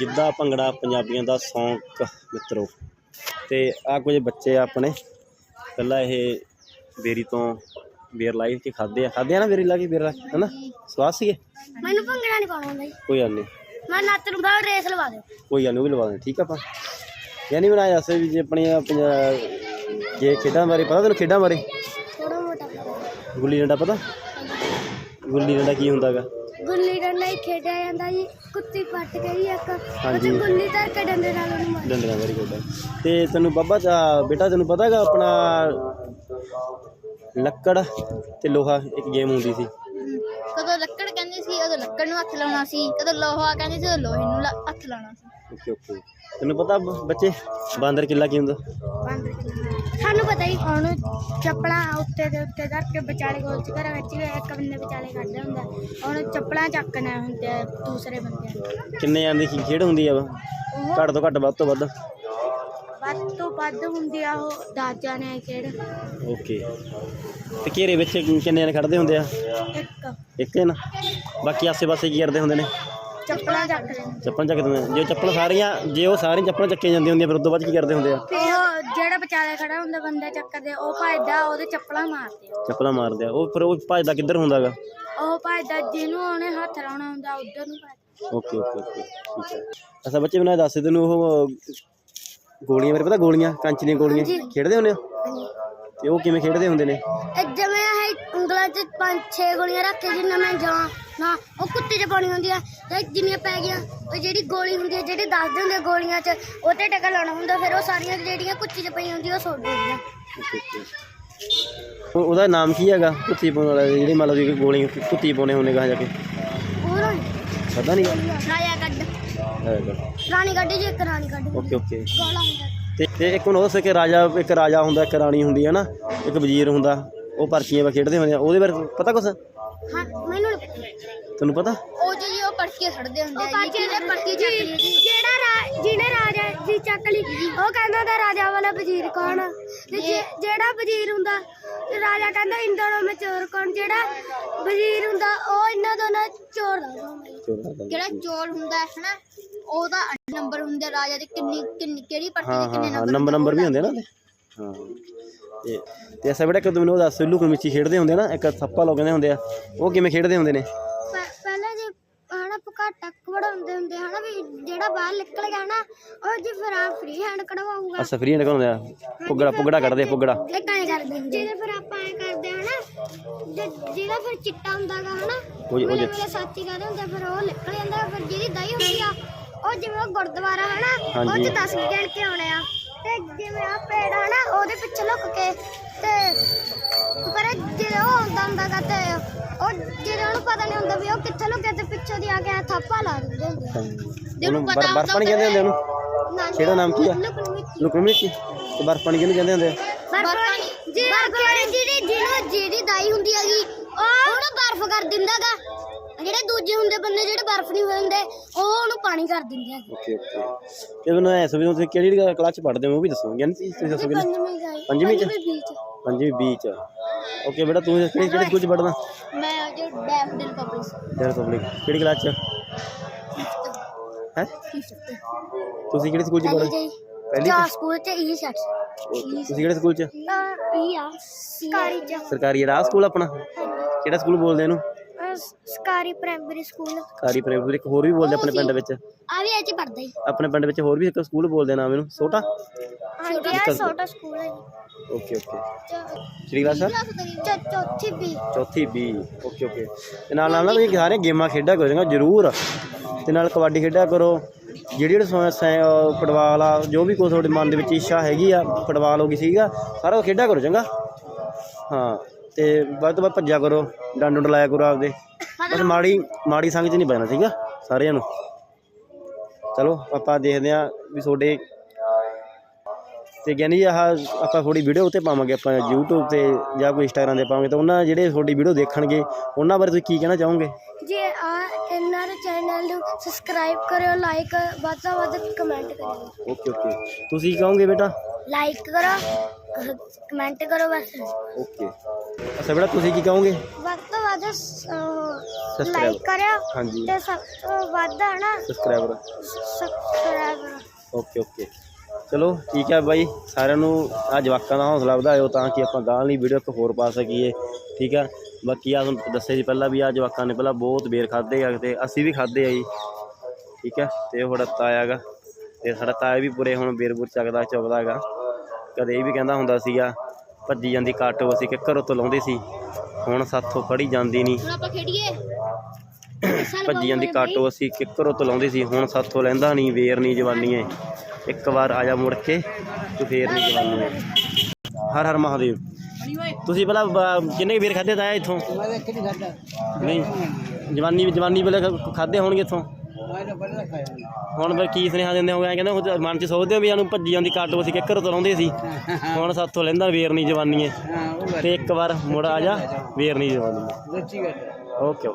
ਗਿੱਧਾ ਭੰਗੜਾ ਪੰਜਾਬੀਆਂ ਦਾ ਸ਼ੌਂਕ ਮਿੱਤਰੋ। ਤੇ ਆ ਕੁਝ ਬੱਚੇ ਆਪਣੇ। ਪਹਿਲਾਂ ਇਹ ਬੇਰੀ ਤੋਂ ਬੇਰ ਲਾਈ ਕੇ ਖਾਦੇ ਆ। ਖਾਦੇ ਆ ਨਾ ਬੇਰੀ ਲਾ ਕੇ? ਬੇਰ ਲਾ ਕੇ, ਹਨਾ? ਸਵਾਦ ਸੀਗੇ? ਮੈਨੂੰ ਭੰਗੜਾ ਨਹੀਂ ਪਾਉਣਾ ਹੁੰਦਾ ਜੀ। ਕੋਈ ਗੱਲ ਨਹੀਂ ਮੈਂ ਨੱਚ ਨੂੰ ਦਾ ਰੇਸ ਲਵਾ ਦਿਓ। ਕੋਈ ਗੱਲ ਨਹੀਂ ਉਹ ਵੀ ਲਵਾ ਦੇ ਠੀਕ ਆ ਆਪਾਂ। ਯਾਨੀ ਬਣਾਇਆ ਦੱਸੇ ਵੀ ਜੇ ਆਪਣੀਆਂ ਪੰਜਾ- ਜੇ ਖੇਡਾਂ ਬਾਰੇ ਪਤਾ ਤੈਨੂੰ ਖੇਡਾਂ ਬਾਰੇ? ਥੋੜਾ ਮੋਟਾ ਗੁੱਲੀ ਡੰਡਾ ਪਤਾ? ਗੁੱਲੀ ਡੰਡਾ ਕੀ ਹੁੰਦਾਗਾ? ਗੁੱਲੀ ਡੰਡਾ ਹੀ ਖੇਡਿਆ ਜਾਂਦਾ ਜੀ ਕੁੱਤੀ ਪੱਟ ਗਈ ਇੱਕ। ਹਾਂਜੀ। ਉੱਥੇ ਗੁੱਲੀ ਧਰ ਕੇ ਡੰਡੇ ਨਾਲ ਉਹਨੂੰ ਮਾਰ। ਡੰਡਾ ਵੈਰੀ ਗੁੱਡ ਤੇ। ਤੈਨੂੰ ਬਾਬਾ ਚਾ- ਬੇਟਾ ਤੈਨੂੰ ਪਤਾਗਾ ਆਪਣਾ ਲੱਕੜ ਤੇ ਲੋਹਾ ਇੱਕ ਗੇਮ ਹੁੰਦੀ ਸੀ। ਕਦੋਂ ਕਹਿੰਦੇ ਸੀ ਉਦੋਂ ਲੱਕੜ ਨੂੰ ਹੱਥ ਲਾਉਣਾ ਸੀ ਕਦੋਂ ਲੋਹਾ ਕਹਿੰਦੇ ਸੀ ਉਦੋਂ ਲੋਹੇ ਨੂੰ ਲਾ- ਹੱਥ ਲਾਉਣਾ ਸੀ। Okay okay. ਤੈਨੂੰ ਪਤਾ ਬ- ਬੱਚੇ ਬਾਂਦਰ ਕਿੱਲਾ ਕੀ ਹੁੰਦਾ? ਸਾਨੂੰ ਪਤਾ ਹੀ ਉਹਨੂੰ ਚੱਪਲਾਂ ਉੱਤੇ ਦੇ ਉੱਤੇ ਧਰ ਕੇ ਵਿਚਾਲੇ ਗੋਲ ਚ ਘਰ ਵਿੱਚ ਵੀ ਇੱਕ ਬੰਦੇ ਵਿਚਾਲੇ ਕੱਢਦਾ ਹੁੰਦਾ। ਉਹਨੂੰ ਚੱਪਲਾਂ ਚੱਕਣਾ ਹੁੰਦੇ ਦੂਸਰੇ ਬੰਦੇ ਕਿੰਨੇ ਜਾਂਦੀ ਕੀ ਖੇਡ ਹੁੰਦੀ ਆ ਵਾ? ਉਹ ਘੱਟ ਤੋਂ ਘੱਟ ਵੱਧ ਤੋਂ ਵੱਧ। ਵੱਧ ਤੋਂ ਵੱਧ ਹੁੰਦੀ ਆ ਉਹ ਦਸ ਜਾਣੇ ਖੇਡ ਓਕੇ। ਤੇ ਘੇਰੇ ਵਿੱਚ ਕਿੰਨੇ ਜਣੇ ਖੜਦੇ ਹੁੰਦੇ ਆ? ਇੱਕ। ਇੱਕ ਜਣਾ? ਬਾਕੀ ਆਸੇ-ਪਾਸੇ ਕੀ ਕਰਦੇ ਹੁੰਦੇ ਨੇ? ਚੱਪਲਾਂ ਚੱਕਦੇ ਚੱਪਲ ਚੱਕਦੇ ਹੁੰਦੇ ਨੇ। ਜੇ ਚੱਪਲ ਸਾਰੀਆਂ ਜੇ ਉਹ ਸਾਰੀਆਂ ਚੱਪਲਾਂ ਚੱਕੀਆਂ ਜਾਂਦੀਆਂ ਹੁੰਦੀਆਂ ਫਿਰ ਉਸ ਤੋਂ ਬਾਅਦ ਕੀ ਕਰਦੇ ਹੁੰਦੇ ਆ? ਉਹ ਜਿਹੜਾ ਵਿਚਾਲੇ ਖੜਾ ਹੁੰਦਾ ਬੰਦਾ ਚੱਕਦੇ ਉਹ ਭੱਜਦਾ ਉਹਦੇ ਚੱਪਲਾਂ ਮਾਰਦੇ ਆ। ਚੱਪਲਾਂ ਮਾਰਦੇ ਆ। ਉਹ ਫਿਰ ਉਹ ਭੱਜਦਾ ਕਿੱਧਰ ਹੁੰਦਾਗਾ? ਉਹ ਭੱਜਦਾ ਜਿਹਨੂੰ ਉਹਨੇ ਹੱਥ ਲਾਉਣਾ ਹੁੰਦਾ ਉਧਰ ਨੂੰ ਭੱਜਦਾ। Okay okay okay. ਠੀਕ ਹੈ ਅੱਛਾ ਬੱਚੇ ਬਣਾ ਦੱਸ ਤੈਨੂੰ ਉਹ ਗੋਲੀਆਂ ਮੇਰੇ ਪਤਾ ਗੋਲੀਆਂ ਕੰਚ ਦੀਆਂ ਗੋਲੀਆਂ ਖੇਡਦੇ ਹੁੰਦੇ ਹੋ? ਤੇ ਉਹ ਕਿਵੇਂ ਖੇਡਦੇ ਹੁੰਦੇ ਨੇ? ਇੱਕ ਜਿਵੇਂ ਇਹ ਉਂਗਲਾਂ 'ਚ ਪੰਜ ਛੇ ਗੋਲੀਆਂ ਰੱਖ ਕੇ ਜਿੰਨਾ ਮੈਂ ਜਾਂ ਨਾ ਉਹ ਕੁੱਤੇ 'ਚ ਪਾਉਣੀ ਹੁੰਦੀ ਆ ਤੇ ਜਿੰਨੀਆਂ ਪੈ ਗਈਆਂ ਉਹ ਜਿਹੜੀ ਗੋਲੀ ਹੁੰਦੀ ਹੈ ਜਿਹੜੀ ਦੱਸਦੇ ਹੁੰਦੇ ਆ ਗੋਲੀਆਂ 'ਚ ਉਹ ਤੇ ਟਕਾ ਲਾਉਣਾ ਹੁੰਦਾ ਫਿਰ ਉਹ ਸਾਰੀਆਂ ਜਿਹੜੀਆਂ ਕੁੱਤੀ 'ਚ ਪਈਆਂ ਹੁੰਦੀਆਂ ਉਹ ਸੁੱਟ ਦਿੰਦੀਆਂ। ਉਹ- ਉਹਦਾ ਨਾਮ ਕੀ ਹੈਗਾ? ਕੁੱਤੀ ਪਾਉਣ ਵਾਲਾ ਜਿਹੜੀ ਲਓ ਜੀ ਗੋਲੀਆਂ ਕੁੱਤੀ ਪਾਉਣੇ ਹੁੰਦੇ ਗਾਂ ਜਾ ਕੇ। ਉਹ ਨਾ ਪਤਾ ਨਹੀਂ ਰਾਜਾ ਕੱਢ। ਰਾਣੀ ਕੱਢ ਜੀ ਇੱਕ ਰਾਣੀ ਕੱਢ ਓਕੇ ਓਕੇ। ਗੋਲਾ ਹੁੰਦਾ। ਤੇ ਤੇ ਇੱਕ ਨੂੰ ਦੱਸ ਕਿ ਰਾਜਾ ਇੱਕ ਰਾਜਾ ਹੁੰਦਾ ਇੱਕ ਰਾਣੀ ਹੁੰਦੀ ਹੈ ਨਾ ਇੱਕ ਵਜ਼ੀਰ ਹੁੰਦਾ ਉਹ ਪਰਚੀਆਂ ਵਾ ਖੇਡਦੇ ਹੁੰਦੇ ਆ। ਉਹਦੇ ਬਾਰੇ ਪਤਾ ਕੁਛ? ਹਾਂ ਮੈਨੂੰ ਨੀ ਪਤਾ। ਤੈਨੂੰ ਪਤਾ? ਉਹ ਜੀ ਉਹ ਪੜਕੇ ਛੱਡਦੇ ਹੁੰਦੇ ਆ ਜੀ ਜਿਹਨੇ ਪੱਕੀ ਚੱਕ ਲਈ ਜਿਹੜਾ ਰਾ- ਜਿਹਨੇ ਰਾਜਾ ਦੀ ਚੱਕ ਲਈ ਉਹ ਕਹਿੰਦਾ ਹੁੰਦਾ ਰਾਜਾ ਵਾਲਾ ਵਜ਼ੀਰ ਕੌਣ ਆ? ਤੇ ਜੇ- ਜਿਹੜਾ ਵਜ਼ੀਰ ਹੁੰਦਾ ਤੇ ਰਾਜਾ ਕਹਿੰਦਾ ਇੰਦਰੋਂ ਮੈਂ ਚੋਰ ਕੌਣ? ਜਿਹੜਾ ਵਜ਼ੀਰ ਹੁੰਦਾ ਉਹ ਇਹਨਾਂ ਦੋਨਾਂ ਚੋਰ ਦਾ ਹੁੰਦਾ। ਚੋਰ ਦਾ ਜਿਹੜਾ ਚੋਰ। ਹੁੰਦਾ ਹੈ ਹਨਾ ਉਹਦਾ ਨੰਬਰ ਹੁੰਦਾ ਰਾਜਾ ਦੇ। ਕਿੰਨੀ ਕਿੰਨੀ ਕਿਹੜੀ ਹਾਂ ਦੇ ਹਾਂ ਕਿੰਨੇ ਹਾਂ ਨੰਬਰ ਨੰਬਰ ਨੰਬਰ ਵੀ ਹੁੰਦੇ ਨਾ ਉਹਦੇ। ਹਾਂ। ਤੇ ਤੇ ਐਸਾ ਬੇਟਾ ਕਿ ਤੂੰ ਮੈਨੂੰ ਉਹ ਦੱਸ ਲੁਕਣ ਮਿੱਚੀ ਖੇਡਦੇ ਹੁੰਦੇ ਨਾ ਇੱਕ ਥੱਪਾ ਲੋ ਕਹਿੰਦੇ ਹੁੰਦੇ ਆ ਉਹ ਕਿਵੇਂ ਖੇਡਦੇ ਹੁੰਦੇ ਨੇ? ਕਢਾਉਂਦੇ ਹੁੰਦੇ ਹਨਾ ਵੀ ਜਿਹੜਾ ਬਾਹਰ ਨਿਕਲ ਗਿਆ ਨਾ ਉਹ ਜੀ ਫਿਰ ਆ ਫ੍ਰੀ ਹੈਂਡ ਕਢਵਾਊਗਾ। ਆ ਸਫਰੀ ਨੇ ਹੁੰਦੇ ਆ? ਪੁੱਗੜਾ ਪੁੱਗੜਾ ਕੱਢਦੇ ਪੁੱਗੜਾ? ਇੱਕ ਐਂ ਕਰਦੇ ਹੁੰਦੇ ਜਿਹਦੇ ਫਿਰ ਆਪਾਂ ਐਂ ਕਰਦੇ ਹਨਾ ਜੇ- ਜਿਹਦਾ ਫਿਰ ਚਿੱਟਾ ਹੁੰਦਾਗਾ ਹਨਾ ਉਹ- ਉਹ ਮੇਰੇ ਜੇ- ਮੇਰੇ ਸਾਥੀ ਕਹਿੰਦੇ ਹੁੰਦੇ ਫਿਰ ਉਹ ਨਿਕਲ ਜਾਂਦਾ ਫਿਰ ਜਿਹਦੀ ਦਹੀਂ ਹੁੰਦੀ ਆ ਉਹ ਜਿਵੇਂ ਉਹ ਗੁਰਦੁਆਰਾ ਹਨਾ ਉਹ ਹਾਂਜੀ। ਚ 10 ਗਿਣ ਕੇ ਆਉਣੇ ਆ। ਤੇ ਜਿਵੇਂ ਆ ਪੇੜ ਹਨਾ ਉਹਦੇ ਪਿੱਛੇ ਲੁੱਕ ਕੇ ਤੇ ਪਰ ਜਦੋਂ ਉਹ ਆਉਂਦਾ ਹੁੰਦਾਗਾ ਤੇ ਉਹ ਜਦੋਂ ਉਹਨੂੰ ਪਤਾ ਨਹੀਂ ਹੁੰਦਾ ਵੀ ਉਹ ਕਿੱਥੇ ਲੁਕਿਆ ਤੇ ਪਿੱਛੋਂ ਦੀ ਆ ਕੇ ਐਂ ਥਾਪਾ ਲਾ ਦਿੰਦੇ ਹੁੰਦੇ ਉਹਨੂੰ ਬਰ- ਬਰਫ ਪਾਣੀ ਕਹਿੰਦੇ ਹੁੰਦੇ ਉਹਨੂੰ। ਨਾ ਕਿਹੜਾ ਨਾਮ ਕੀ ਆ? ਲੁਕਣ ਮਿੱਚੀ ਤੇ ਬਰਫ ਪਾਣੀ ਕਿਹਨੂੰ ਕਹਿੰਦੇ ਹੁੰਦੇ ਆ। ਬਰਫ ਜੀ ਬਰਫ ਜਿਹੜੀ ਜਿਹਨੂੰ ਜਿਹੜੀ ਦਾਈ ਹੁੰਦੀ ਹੈਗੀ ਉਹ ਉਹਨੂੰ ਬਰਫ ਕਰ ਦਿੰਦਾਗਾ ਜਿਹੜੇ ਦੂਜੇ ਹੁੰਦੇ ਬੰਦੇ ਜਿਹੜੇ ਬਰਫ ਨਹੀਂ ਹੋਏ ਹੁੰਦੇ ਉਹ ਉਹਨੂੰ ਪਾਣੀ ਕਰ ਦਿੰਦੇ ਆ। Okay okay. ਤੇ ਮੈਨੂੰ ਐਸਾ ਵੀ ਤੁਸੀਂ ਕਿਹੜੀ ਕਲਾਸ ਚ ਪੜ੍ਹਦੇ ਹੋ ਉਹ ਵੀ ਦੱਸੋ ਜੀ ਤੁਸੀਂ ਦੱਸੋ ਕਿਹੜੀ ਪੰਜਵੀਂ ਗਾਈ। ਪੰਜਵੀਂ ਚ? ਵਿੱਚ ਪੰਜਵੀਂ ਬੀ ਚ ਓਕੇ ਬੇਟਾ ਤੂੰ ਕਿਹੜੀ ਕਿਹੜੇ ਸਕੂਲ ਚ ਪੜ੍ਹਦਾ? ਮੈਂ ਡੈਫਡਿਲ ਪਬਲਿਕ ਕਿਹੜੀ ਕਲਾਸ ਚ? ਹੈ? ਤੁਸੀਂ ਕਿਹੜੇ ਸਕੂਲ ਚ ਪੜ੍ਹਦੇ ਜੀ ਪਹਿਲੀ ਚਾ? ਸਕੂਲ ਚ ਇਹ ਸੈਟ ਤੁਸੀਂ ਕਿਹੜੇ ਸਕੂਲ ਚ? ਇਹ ਆ ਸਕਾਰੀ ਚ। ਸਰਕਾਰੀ ਰਾਹ ਸਕੂਲ ਆਪਣਾ? ਕਿਹੜਾ ਸਕੂਲ ਬੋਲਦੇ ਇਹਨੂੰ? ਅਹ ਸਕਾਰੀ ਪ੍ਰਾਇਮਰੀ ਸਕੂਲ ਸਰਕਾਰੀ ਪ੍ਰਾਇਮਰੀ ਇੱਕ ਹੋਰ ਵੀ ਬੋਲਦੇ ਆਪਣੇ ਪਿੰਡ ਵਿੱਚ। ਆ ਵੀ ਇਹ ਚ ਪੜਦਾ ਹੀ ਆਪਣੇ ਪਿੰਡ ਵਿੱਚ ਹੋਰ ਵੀ ਇੱਕ ਸਕੂਲ ਬੋਲਦੇ ਨਾਮ ਇਹਨੂੰ। ਛੋਟਾ? ਹਾਂਜੀ ਆ ਛੋਟਾ ਸਕੂਲ ਹੈ ਜੀ। ਓਕੇ ਓਕੇ ਚ- ਕਿਹੜੀ ਕਲਾਸ ਆ? ਚ- ਚੌਥੀ ਵੀ ਚੌਥੀ ਬੀ ਓਕੇ ਓਕੇ ਤੇ ਨਾਲ ਨਾਲ ਨਾ ਤੁਸੀਂ ਸਾਰੀਆਂ ਗੇਮਾਂ ਖੇਡਿਆ ਕਰੋਗਾ ਜ਼ਰੂਰ। ਤੇ ਨਾਲ ਕਬੱਡੀ ਖੇਡਿਆ ਕਰੋ। ਜਿਹੜੀ ਜਿਹੜੀ ਸੌ- ਸੈ- ਅਹ ਫੁੱਟਬਾਲ ਆ ਜੋ ਵੀ ਕੋਈ ਤੁਹਾਡੇ ਮਨ ਦੇ ਵਿੱਚ ਇੱਛਾ ਹੈਗੀ ਆ ਫੁੱਟਬਾਲ ਹੋ ਗਈ ਸੀਗਾ ਸਾਰਾ ਕੁਝ ਖੇਡਿਆ ਕਰੋ ਚੰਗਾ। ਹਾਂ ਤੇ ਵੱਧ ਤੋਂ ਵੱਧ ਭੱਜਿਆ ਕਰੋ ਡੰਡ ਡੁੰਡ ਲਾਇਆ ਕਰੋ ਆਪਦੇ। ਬਸ ਮਾੜੀ ਮਾੜੀ ਸੰਗ 'ਚ ਨਹੀਂ ਪੈਣਾ ਠੀਕ ਆ? ਸਾਰਿਆਂ ਨੂੰ। ਚਲੋ ਆਪਾਂ ਦੇਖਦੇ ਆ ਵੀ ਤੁਹਾਡੇ ਤੇ ਗਿਆਨੀ ਆਹ ਆਪਾਂ ਥੋੜੀ ਵੀਡੀਓ ਉੱਤੇ ਪਾਵਾਂਗੇ ਆਪਾਂ YouTube ਤੇ ਜਾਂ ਕੋਈ Instagram ਤੇ ਪਾਵਾਂਗੇ ਤਾਂ ਉਹਨਾਂ ਜਿਹੜੇ ਤੁਹਾਡੀ ਵੀਡੀਓ ਦੇਖਣਗੇ ਉਹਨਾਂ ਬਾਰੇ ਤੁਸੀਂ ਕੀ ਕਹਿਣਾ ਚਾਹੋਗੇ? ਜੇ ਆ ਇਹਨਾਂ ਦੇ ਚੈਨਲ ਨੂੰ ਸਬਸਕ੍ਰਾਈਬ ਕਰਿਓ ਲਾਈਕ ਵੱਧ ਤੋਂ ਵੱਧ ਕਮੈਂਟ ਕਰਿਓ। ਓਕੇ ਓਕੇ ਤੁਸੀਂ ਕੀ ਕਹੋਗੇ ਬੇਟਾ? ਲਾਈਕ ਕਰੋ ਕਮੈਂਟ ਕਰੋ ਬਸ। ਓਕੇ ਅੱਛਾ ਬੇਟਾ ਤੁਸੀਂ ਕੀ ਕਹੋਗੇ? ਵੱਧ ਤੋਂ ਵੱਧ ਲਾਈਕ। ਕਰਿਓ ਹਾਂਜੀ। ਤੇ ਸਭ ਤੋਂ ਵੱਧ ਹੈ ਨਾ ਸਬਸਕ੍ਰਾਈਬਰ ਸਬਸਕ੍ਰਾਈਬ ਓਕੇ ਓਕੇ ਚਲੋ ਠੀਕ ਹੈ ਬਾਈ। ਸਾਰਿਆਂ ਨੂੰ ਆ ਜਵਾਕਾਂ ਦਾ ਹੌਸਲਾ ਵਧਾਇਓ ਤਾਂ ਕਿ ਆਪਾਂ ਗਾਂ ਲਈ ਵੀਡੀਓ ਇੱਕ ਹੋਰ ਪਾ ਸਕੀਏ ਠੀਕ ਹੈ? ਬਾਕੀ ਆ ਤੁਹਾਨੂੰ ਦੱਸਿਆ ਸੀ ਪਹਿਲਾਂ ਵੀ ਆ ਜਵਾਕਾਂ ਨੇ ਪਹਿਲਾਂ ਬਹੁਤ ਬੇਰ ਖਾਦੇ ਆ ਤੇ ਅਸੀਂ ਵੀ ਖਾਦੇ ਆ ਜੀ ਠੀਕ ਹੈ? ਤੇ ਉਹ ਤਾਇਆ ਗਾ ਤੇ ਸਾਡਾ ਤਾਇਆ ਵੀ ਪੂਰੇ ਹੁਣ ਬੇਰ ਬੂਰ ਚੱਕਦਾ ਚੁੱਕਦਾ ਹੈਗਾ। ਕਦੇ ਇਹ ਵੀ ਕਹਿੰਦਾ ਹੁੰਦਾ ਸੀਗਾ ਭੱਜੀ ਜਾਂਦੀ ਕਾਟੋ ਅਸੀਂ ਕਿ ਘਰੋਂ ਤੋਂ ਲਾਉਂਦੇ ਸੀ ਹੁਣ ਸਾਥੋਂ ਫੜੀ ਜਾਂਦੀ ਨਹੀਂ। ਹੁਣ ਆਪਾਂ ਖੇਡੀਏ। ਭੱਜੀ ਜਾਂਦੀ ਕਾਟੋ ਅਸੀਂ ਕਿੱਕਰੋਂ ਤੋਂ ਲਾਉਂਦੇ ਸੀ ਹੁਣ ਸਾਥੋਂ ਲੈਂਦਾ ਨਹੀਂ ਵੇਰ ਨਹੀਂ ਜਵਾਨੀ ਏ ਇੱਕ ਵਾਰ ਆ ਜਾ ਮੁੜ ਕੇ ਤੂੰ ਫੇਰ ਨਹੀਂ ਜਵਾਨੀ। ਹਰ ਹਰ ਮਹਾਦੇਵ। ਤੁਸੀਂ ਪਹਿਲਾਂ ਕਿੰਨੇ ਵੇਰ ਖਾਦੇ ਤਾਂ ਇੱਥੋਂ? ਮੈਂ ਤਾਂ ਇੱਕ ਨਹੀਂ ਖਾਦਾ ਨਹੀਂ ਜਵਾਨੀ ਜਵਾਨੀ ਵੇਲੇ ਖਾਦੇ ਹੋਣਗੇ ਇੱਥੋਂ? ਹੁਣ ਫਿਰ ਕੀ ਸੁਨੇਹਾ ਦਿੰਦੇ ਹੋ? ਕਹਿੰਦੇ ਮਨ ਚ ਸੋਚਦੇ ਹੋ ਵੀ ਸਾਨੂੰ ਭੱਜੀ ਜਾਂਦੀ ਕਾਟੋ ਅਸੀਂ ਕਿੱਕਰੋਂ ਤੋਂ ਲਾਉਂਦੇ ਸੀ। ਹੁਣ ਸਾਥੋਂ ਲੈਂਦਾ ਵੇਰ ਨਹੀਂ ਜਵਾਨੀ ਹਾਂ ਤੇ ਇੱਕ ਵਾਰ ਮੁੜ ਆ ਜਾ ਵੇਰ ਨਹੀਂ ਜਵਾਨੀ। ਓਕੇ।